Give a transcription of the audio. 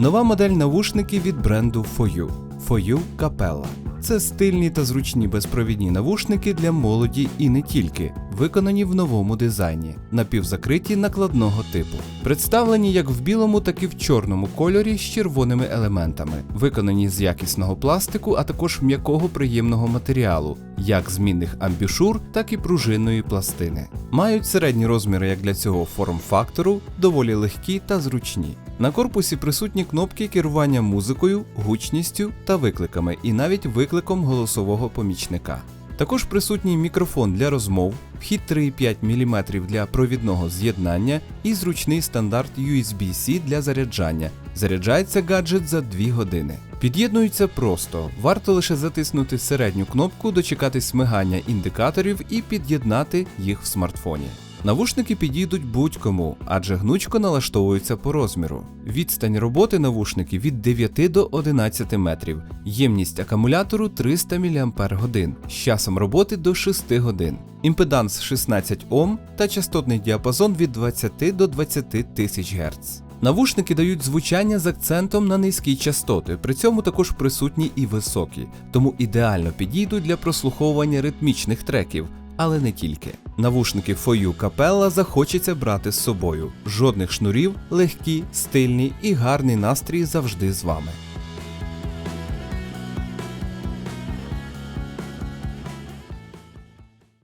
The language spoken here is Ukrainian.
Нова модель навушників від бренду FOU FOU Capella. Це стильні та зручні безпровідні навушники для молоді і не тільки, виконані в новому дизайні, напівзакриті накладного типу. Представлені як в білому, так і в чорному кольорі з червоними елементами, виконані з якісного пластику, а також м'якого приємного матеріалу, як змінних амбішур, так і пружинної пластини. Мають середні розміри як для цього форм-фактору, доволі легкі та зручні. На корпусі присутні кнопки керування музикою, гучністю та викликами, і навіть викликом голосового помічника. Також присутній мікрофон для розмов, вхід 3,5 мм для провідного з'єднання і зручний стандарт USB-C для заряджання. Заряджається гаджет за 2 години. Під'єднується просто, варто лише затиснути середню кнопку, дочекатись мигання індикаторів і під'єднати їх в смартфоні. Навушники підійдуть будь-кому, адже гнучко налаштовуються по розміру. Відстань роботи навушників від 9 до 11 метрів, ємність акумулятору 300 мАч, з часом роботи до 6 годин, імпеданс 16 Ом та частотний діапазон від 20 до 20 тисяч Гц. Навушники дають звучання з акцентом на низькі частоти, при цьому також присутні і високі, тому ідеально підійдуть для прослуховування ритмічних треків, але не тільки. Навушники Фою Капелла захочеться брати з собою. Жодних шнурів, легкі, стильні і гарний настрій завжди з вами.